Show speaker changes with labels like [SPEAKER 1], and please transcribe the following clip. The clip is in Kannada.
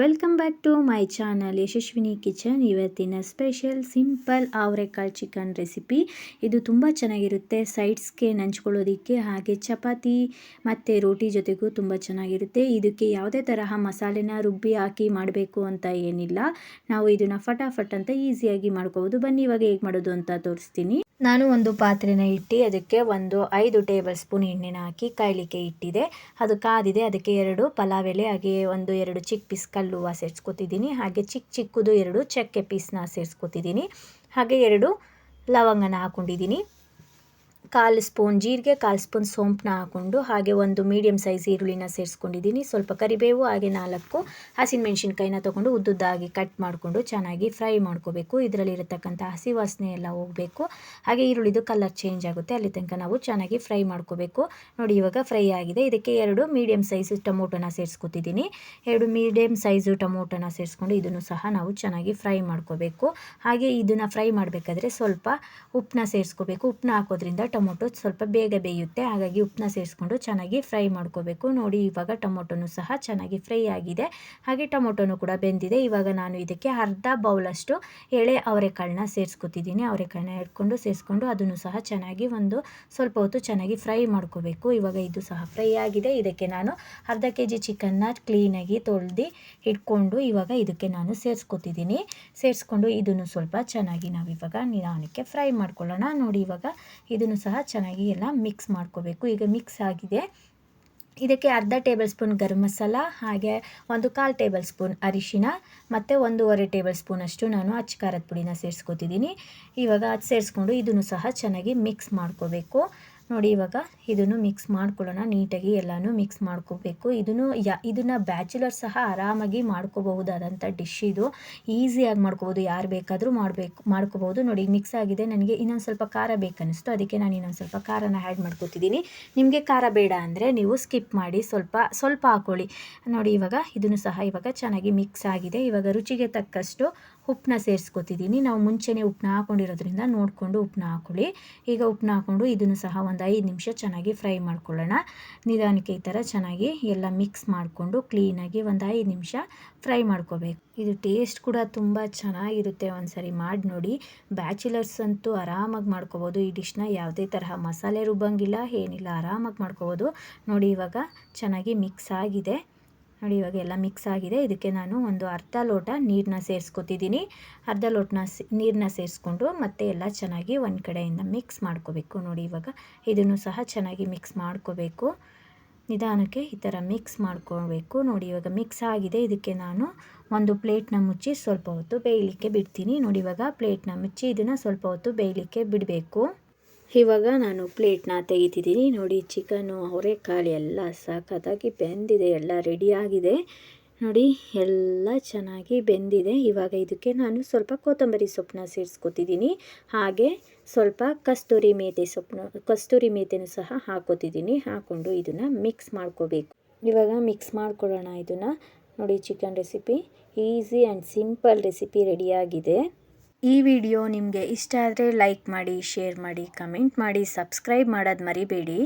[SPEAKER 1] Welcome back to my channel Yashaswini kitchen. ಇವತ್ತಿನ ಸ್ಪೆಷಲ್ ಸಿಂಪಲ್ ಅವರೆಕಾಳು ಚಿಕನ್ ರೆಸಿಪಿ. ಇದು ತುಂಬ ಚೆನ್ನಾಗಿರುತ್ತೆ. ಸೈಡ್ಸ್ಗೆ ನಂಚ್ಕೊಳ್ಳೋದಕ್ಕೆ ಹಾಗೆ ಚಪಾತಿ ಮತ್ತು ರೋಟಿ ಜೊತೆಗೂ ತುಂಬ ಚೆನ್ನಾಗಿರುತ್ತೆ. ಇದಕ್ಕೆ ಯಾವುದೇ ತರಹ ಮಸಾಲೆನ ರುಬ್ಬಿ ಹಾಕಿ ಮಾಡಬೇಕು ಅಂತ ಏನಿಲ್ಲ. ನಾವು ಇದನ್ನು ಫಟಾಫಟ್ ಅಂತ ಈಸಿಯಾಗಿ ಮಾಡ್ಕೋಬೋದು. ಬನ್ನಿ, ಇವಾಗ ಹೇಗೆ ಮಾಡೋದು ಅಂತ ತೋರಿಸ್ತೀನಿ. ನಾನು ಒಂದು ಪಾತ್ರೆನ ಇಟ್ಟು ಅದಕ್ಕೆ ಒಂದು ಐದು ಟೇಬಲ್ ಸ್ಪೂನ್ ಎಣ್ಣೆನ ಹಾಕಿ ಕಾಯಲಿಕ್ಕೆ ಇಟ್ಟಿದೆ. ಅದು ಕಾದಿದೆ. ಅದಕ್ಕೆ ಎರಡು ಪಲಾವ್ ಎಲೆ, ಹಾಗೆ ಒಂದು ಎರಡು ಚಿಕ್ಕ ಪೀಸ್ ಕಲ್ಲುವ ಸೇರಿಸ್ಕೊತಿದ್ದೀನಿ. ಹಾಗೆ ಚಿಕ್ಕ ಚಿಕ್ಕದು ಎರಡು ಚಕ್ಕೆ ಪೀಸ್ನ ಸೇರಿಸ್ಕೊತಿದ್ದೀನಿ. ಹಾಗೆ ಎರಡು ಲವಂಗನ ಹಾಕ್ಕೊಂಡಿದ್ದೀನಿ ಕಾಲು ಸ್ಪೂನ್ ಜೀರಿಗೆ, ಕಾಲು ಸ್ಪೂನ್ ಸೋಂಪನ್ನ ಹಾಕ್ಕೊಂಡು ಹಾಗೆ ಒಂದು ಮೀಡಿಯಮ್ ಸೈಜ್ ಈರುಳ್ಳಿನ ಸೇರಿಸ್ಕೊಂಡಿದ್ದೀನಿ. ಸ್ವಲ್ಪ ಕರಿಬೇವು, ಹಾಗೆ ನಾಲ್ಕು ಹಸಿಮೆಣ್ಸಿನ್ಕಾಯಿನ ತೊಗೊಂಡು ಉದ್ದುದ್ದಾಗಿ ಕಟ್ ಮಾಡಿಕೊಂಡು ಚೆನ್ನಾಗಿ ಫ್ರೈ ಮಾಡ್ಕೋಬೇಕು. ಇದರಲ್ಲಿರತಕ್ಕಂಥ ಹಸಿ ವಾಸನೆ ಎಲ್ಲ ಹೋಗಬೇಕು. ಹಾಗೆ ಈರುಳ್ಳಿದು ಕಲರ್ ಚೇಂಜ್ ಆಗುತ್ತೆ. ಅಲ್ಲಿ ತನಕ ನಾವು ಚೆನ್ನಾಗಿ ಫ್ರೈ ಮಾಡ್ಕೋಬೇಕು. ನೋಡಿ, ಇವಾಗ ಫ್ರೈ ಆಗಿದೆ. ಇದಕ್ಕೆ ಎರಡು ಮೀಡಿಯಮ್ ಸೈಜ್ ಟೊಮೊಟೊನ ಸೇರಿಸ್ಕೊತಿದ್ದೀನಿ. ಎರಡು ಮೀಡಿಯಮ್ ಸೈಜು ಟೊಮೊಟೊನ ಸೇರಿಸ್ಕೊಂಡು ಇದನ್ನು ಸಹ ನಾವು ಚೆನ್ನಾಗಿ ಫ್ರೈ ಮಾಡ್ಕೋಬೇಕು. ಹಾಗೆ ಇದನ್ನು ಫ್ರೈ ಮಾಡಬೇಕಾದ್ರೆ ಸ್ವಲ್ಪ ಉಪ್ಪನ್ನ ಸೇರಿಸ್ಕೋಬೇಕು. ಉಪ್ಪನ್ನ ಹಾಕೋದ್ರಿಂದ ಟೊಮೊಟೊ ಸ್ವಲ್ಪ ಬೇಗ ಬೇಯುತ್ತೆ. ಹಾಗಾಗಿ ಉಪ್ಪನ್ನ ಸೇರಿಸ್ಕೊಂಡು ಚೆನ್ನಾಗಿ ಫ್ರೈ ಮಾಡ್ಕೋಬೇಕು. ನೋಡಿ, ಇವಾಗ ಟೊಮೊಟೊನು ಸಹ ಚೆನ್ನಾಗಿ ಫ್ರೈ ಆಗಿದೆ. ಹಾಗೆ ಟೊಮೊಟೊನು ಕೂಡ ಬೆಂದಿದೆ. ಇವಾಗ ನಾನು ಇದಕ್ಕೆ ಅರ್ಧ ಬೌಲಷ್ಟು ಎಳೆ ಅವರೆಕಾಳನ್ನ ಸೇರಿಸ್ಕೊತಿದ್ದೀನಿ. ಅವರೆಕಾಳನ್ನ ಇಟ್ಕೊಂಡು ಸೇರಿಸ್ಕೊಂಡು ಅದನ್ನು ಸಹ ಚೆನ್ನಾಗಿ ಒಂದು ಸ್ವಲ್ಪ ಹೊತ್ತು ಚೆನ್ನಾಗಿ ಫ್ರೈ ಮಾಡ್ಕೋಬೇಕು. ಇವಾಗ ಇದು ಸಹ ಫ್ರೈ ಆಗಿದೆ. ಇದಕ್ಕೆ ನಾನು ಅರ್ಧ ಕೆ ಜಿ ಚಿಕನ್ನ ಕ್ಲೀನಾಗಿ ತೊಳೆದು ಇಟ್ಕೊಂಡು ಇವಾಗ ಇದಕ್ಕೆ ನಾನು ಸೇರಿಸ್ಕೊತಿದ್ದೀನಿ. ಸೇರಿಸ್ಕೊಂಡು ಇದನ್ನು ಸ್ವಲ್ಪ ಚೆನ್ನಾಗಿ ನಾವು ಇವಾಗ ನಿಧಾನಕ್ಕೆ ಫ್ರೈ ಮಾಡ್ಕೊಳ್ಳೋಣ. ನೋಡಿ, ಇವಾಗ ಇದನ್ನು ಸಹ ಚೆನ್ನಾಗಿ ಎಲ್ಲ ಮಿಕ್ಸ್ ಮಾಡ್ಕೋಬೇಕು. ಈಗ ಮಿಕ್ಸ್ ಆಗಿದೆ. ಇದಕ್ಕೆ ಅರ್ಧ ಟೇಬಲ್ ಸ್ಪೂನ್ ಗರಂ ಮಸಾಲ, ಹಾಗೆ ಒಂದು ಕಾಲು ಟೇಬಲ್ ಸ್ಪೂನ್ ಅರಿಶಿನ, ಮತ್ತು ಒಂದೂವರೆ ಟೇಬಲ್ ಸ್ಪೂನಷ್ಟು ನಾನು ಅಚ್ಚ ಖಾರದ ಪುಡಿನ ಸೇರಿಸ್ಕೋತಿದ್ದೀನಿ. ಇವಾಗ ಅದು ಸೇರಿಸ್ಕೊಂಡು ಇದನ್ನು ಸಹ ಚೆನ್ನಾಗಿ ಮಿಕ್ಸ್ ಮಾಡ್ಕೋಬೇಕು. ನೋಡಿ ಇವಾಗ ಇದನ್ನು ಮಿಕ್ಸ್ ಮಾಡ್ಕೊಳ್ಳೋಣ. ನೀಟಾಗಿ ಎಲ್ಲನೂ ಮಿಕ್ಸ್ ಮಾಡ್ಕೋಬೇಕು. ಇದನ್ನು ಯಾ, ಇದನ್ನು ಬ್ಯಾಚುಲರ್ ಸಹ ಆರಾಮಾಗಿ ಮಾಡ್ಕೋಬಹುದಾದಂಥ ಡಿಶ್ ಇದು. ಈಸಿಯಾಗಿ ಮಾಡ್ಕೋಬೋದು. ಯಾರು ಬೇಕಾದರೂ ಮಾಡಬೇಕು, ಮಾಡ್ಕೋಬೋದು. ನೋಡಿ ಮಿಕ್ಸ್ ಆಗಿದೆ. ನನಗೆ ಇನ್ನೊಂದು ಸ್ವಲ್ಪ ಖಾರ ಬೇಕನ್ನಿಸ್ತು. ಅದಕ್ಕೆ ನಾನು ಇನ್ನೊಂದು ಸ್ವಲ್ಪ ಖಾರನ ಆ್ಯಡ್ ಮಾಡ್ಕೋತಿದ್ದೀನಿ. ನಿಮಗೆ ಖಾರ ಬೇಡ ಅಂದರೆ ನೀವು ಸ್ಕಿಪ್ ಮಾಡಿ. ಸ್ವಲ್ಪ ಸ್ವಲ್ಪ ಹಾಕ್ಕೊಳ್ಳಿ ನೋಡಿ, ಇವಾಗ ಇದನ್ನು ಸಹ ಇವಾಗ ಚೆನ್ನಾಗಿ ಮಿಕ್ಸ್ ಆಗಿದೆ. ಇವಾಗ ರುಚಿಗೆ ತಕ್ಕಷ್ಟು ಉಪ್ಪನ್ನ ಸೇರಿಸ್ಕೊತಿದ್ದೀನಿ ನಾವು ಮುಂಚೆನೇ ಉಪ್ಪನ್ನ ಹಾಕೊಂಡಿರೋದ್ರಿಂದ ನೋಡಿಕೊಂಡು ಉಪ್ಪನ್ನ ಹಾಕ್ಕೊಳ್ಳಿ ಈಗ ಉಪ್ಪನ್ನ ಹಾಕ್ಕೊಂಡು ಇದನ್ನು ಸಹ ಒಂದು ಐದು ನಿಮಿಷ ಚೆನ್ನಾಗಿ ಫ್ರೈ ಮಾಡ್ಕೊಳ್ಳೋಣ. ನಿಧಾನಕ್ಕೆ ಈ ಥರ ಚೆನ್ನಾಗಿ ಎಲ್ಲ ಮಿಕ್ಸ್ ಮಾಡಿಕೊಂಡು ಕ್ಲೀನಾಗಿ ಒಂದು ಐದು ನಿಮಿಷ ಫ್ರೈ ಮಾಡ್ಕೋಬೇಕು. ಇದು ಟೇಸ್ಟ್ ಕೂಡ ತುಂಬ ಚೆನ್ನಾಗಿರುತ್ತೆ ಒಂದು ಸರಿ ಮಾಡಿ ನೋಡಿ. ಬ್ಯಾಚುಲರ್ಸ್ ಅಂತೂ ಆರಾಮಾಗಿ ಮಾಡ್ಕೋಬೋದು. ಈ ಡಿಶ್ನ ಯಾವುದೇ ತರಹ ಮಸಾಲೆ ರುಬ್ಬಂಗಿಲ್ಲ, ಏನಿಲ್ಲ, ಆರಾಮಾಗಿ ಮಾಡ್ಕೋಬೋದು. ನೋಡಿ ಇವಾಗ ಚೆನ್ನಾಗಿ ಮಿಕ್ಸ್ ಆಗಿದೆ. ನೋಡಿ, ಇವಾಗ ಎಲ್ಲ ಮಿಕ್ಸ್ ಆಗಿದೆ. ಇದಕ್ಕೆ ನಾನು ಒಂದು ಅರ್ಧ ಲೋಟ ನೀರನ್ನ ಸೇರಿಸ್ಕೊತಿದ್ದೀನಿ. ಅರ್ಧ ಲೋಟನ ನೀರನ್ನ ಸೇರಿಸ್ಕೊಂಡು ಮತ್ತೆ ಎಲ್ಲ ಚೆನ್ನಾಗಿ ಒಂದು ಕಡೆಯಿಂದ ಮಿಕ್ಸ್ ಮಾಡ್ಕೋಬೇಕು. ನೋಡಿ, ಇವಾಗ ಇದನ್ನು ಸಹ ಚೆನ್ನಾಗಿ ಮಿಕ್ಸ್ ಮಾಡ್ಕೋಬೇಕು. ನಿಧಾನಕ್ಕೆ ಈ ಥರ ಮಿಕ್ಸ್ ಮಾಡ್ಕೋಬೇಕು. ನೋಡಿ, ಇವಾಗ ಮಿಕ್ಸ್ ಆಗಿದೆ. ಇದಕ್ಕೆ ನಾನು ಒಂದು ಪ್ಲೇಟ್ನ ಮುಚ್ಚಿ ಸ್ವಲ್ಪ ಹೊತ್ತು ಬೇಯಲಿಕ್ಕೆ ಬಿಡ್ತೀನಿ. ನೋಡಿ, ಇವಾಗ ಪ್ಲೇಟ್ನ ಮುಚ್ಚಿ ಇದನ್ನು ಸ್ವಲ್ಪ ಹೊತ್ತು ಬೇಯಲಿಕ್ಕೆ ಬಿಡಬೇಕು. ಇವಾಗ ನಾನು ಪ್ಲೇಟ್ನ ತೆಗಿತಿದ್ದೀನಿ. ನೋಡಿ, ಚಿಕನು, ಅವರೆಕಾಳು ಎಲ್ಲ ಸಖತ್ತಾಗಿ ಬೆಂದಿದೆ. ಎಲ್ಲ ರೆಡಿಯಾಗಿದೆ ನೋಡಿ, ಎಲ್ಲ ಚೆನ್ನಾಗಿ ಬೆಂದಿದೆ. ಇವಾಗ ಇದಕ್ಕೆ ನಾನು ಸ್ವಲ್ಪ ಕೊತ್ತಂಬರಿ ಸೊಪ್ಪನ್ನ ಸೇರಿಸ್ಕೊತಿದ್ದೀನಿ. ಹಾಗೆ ಸ್ವಲ್ಪ ಕಸ್ತೂರಿ ಮೇತೆ ಸೊಪ್ಪನ್ನ, ಕಸ್ತೂರಿ ಮೇತೆನೂ ಸಹ ಹಾಕೋತಿದ್ದೀನಿ. ಹಾಕ್ಕೊಂಡು ಇದನ್ನು ಮಿಕ್ಸ್ ಮಾಡ್ಕೋಬೇಕು. ಇವಾಗ ಮಿಕ್ಸ್ ಮಾಡ್ಕೊಳ್ಳೋಣ ಇದನ್ನು. ನೋಡಿ, chicken recipe easy and simple recipe ರೆಡಿಯಾಗಿದೆ ಈ ವಿಡಿಯೋ ನಿಮಗೆ ಇಷ್ಟ ಆದರೆ ಲೈಕ್ ಮಾಡಿ ಶೇರ್ ಮಾಡಿ ಕಮೆಂಟ್ ಮಾಡಿ ಸಬ್ಸ್ಕ್ರೈಬ್ ಮಾಡೋದು ಮರಿಬೇಡಿ.